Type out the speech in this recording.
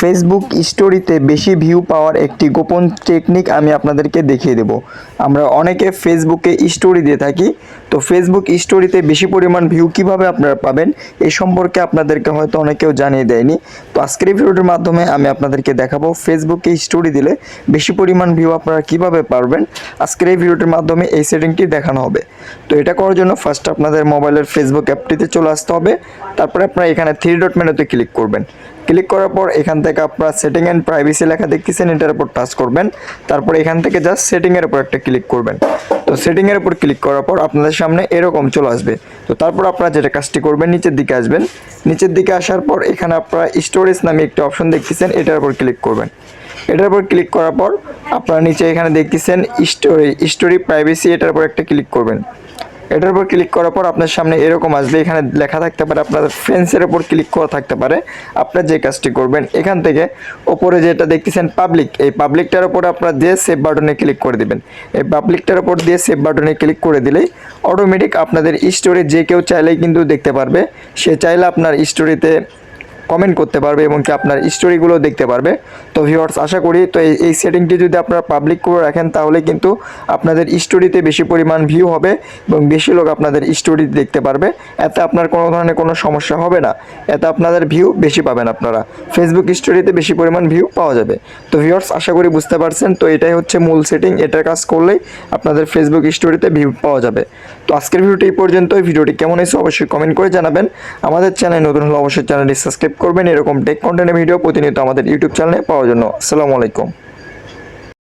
Facebook স্টোরিতে বেশি view পাওয়ার একটি গোপন টেকনিক আমি আপনাদেরকে দেখিয়ে দেব। আমরা অনেকে ফেসবুকে স্টোরি দিয়ে থাকি, তো ফেসবুক স্টোরিতে বেশি পরিমাণ ভিউ কীভাবে আপনারা পাবেন এই সম্পর্কে আপনাদেরকে হয়তো অনেকেও জানিয়ে দেয়নি। তো আজকের ভিডিওটির মাধ্যমে আমি আপনাদেরকে দেখাবো ফেসবুকে স্টোরি দিলে বেশি পরিমাণ ভিউ আপনারা কীভাবে পারবেন। আজকের এই ভিডিওটির মাধ্যমে এই সেটিংটি দেখানো হবে। তো এটা করার জন্য ফার্স্ট আপনাদের মোবাইলের ফেসবুক অ্যাপটিতে চলে আসতে হবে, তারপরে আপনারা এখানে থ্রি ডট মেনুতে ক্লিক করবেন। ক্লিক করার পর এখান থেকে আপনারা সেটিং অ্যান্ড প্রাইভেসি লেখা দেখতেছেন, এটার উপর টাচ করবেন। তারপর এখান থেকে জাস্ট সেটিংয়ের উপর একটা ক্লিক করবেন। তো সেটিংয়ের উপর ক্লিক করার পর আপনাদের সামনে এরকম চলে আসবে। তো তারপর আপনারা যেটা কাজটি করবেন, নিচের দিকে আসবেন। নিচের দিকে আসার পর এখানে আপনারা স্টোরেজ নামে একটি অপশন দেখতেছেন, এটার উপর ক্লিক করবেন। এটার উপর ক্লিক করার পর আপনারা নিচে এখানে দেখতেছেন স্টোরি স্টোরি প্রাইভেসি এটার উপর একটা ক্লিক করবেন। এটার উপর ক্লিক করার পর আপনার সামনে এরকম আসবে এখানে লেখা থাকতে পারে, আপনার ফ্রেন্ডসের উপর ক্লিক করা থাকতে পারে, আপনার যে কাজটি করবেন, এখান থেকে ওপরে যেটা দেখতেছেন পাবলিক এই পাবলিকটার উপর আপনার দিয়ে সেভ বাটনে ক্লিক করে দিবেন। এই পাবলিকটার উপর দিয়ে সেভ বাটনে ক্লিক করে দিলেই অটোমেটিক আপনাদের স্টোরি যে কেউ চাইলেই কিন্তু দেখতে পারবে, সে চাইলে আপনার স্টোরিতে কমেন্ট করতে পারবে এবং কি আপনার স্টোরিগুলো দেখতে পারবে। তো ভিউয়ার্স আশা করি তো এই সেটিংটি যদি আপনারা পাবলিক করে রাখেন, তাহলে কিন্তু আপনাদের স্টোরিতে বেশি পরিমাণ ভিউ হবে এবং বেশি লোক আপনাদের স্টোরি দেখতে পারবে। এতে আপনার কোনো ধরনের কোনো সমস্যা হবে না। এতে আপনাদের ভিউ বেশি পাবেন আপনারা। ফেসবুক স্টোরিতে বেশি পরিমাণ ভিউ পাওয়া যাবে। তো ভিউয়ার্স আশা করি বুঝতে পারছেন। তো এটাই হচ্ছে মূল সেটিং এটার কাজ করলেই আপনাদের ফেসবুক স্টোরিতে ভিউ পাওয়া যাবে। তো আজকের ভিডিওটি এই পর্যন্তই। ভিডিওটি কেমন হয়েছে অবশ্যই কমেন্ট করে জানাবেন। আমাদের চ্যানেল নতুন হলে অবশ্যই চ্যানেলটি সাবস্ক্রাইব করবেন এরকম টেক কন্টেন্টের ভিডিও প্রতিনিয়ত আমাদের ইউটিউব চ্যানেলে পাওয়ার জন্য। আসসালামু আলাইকুম।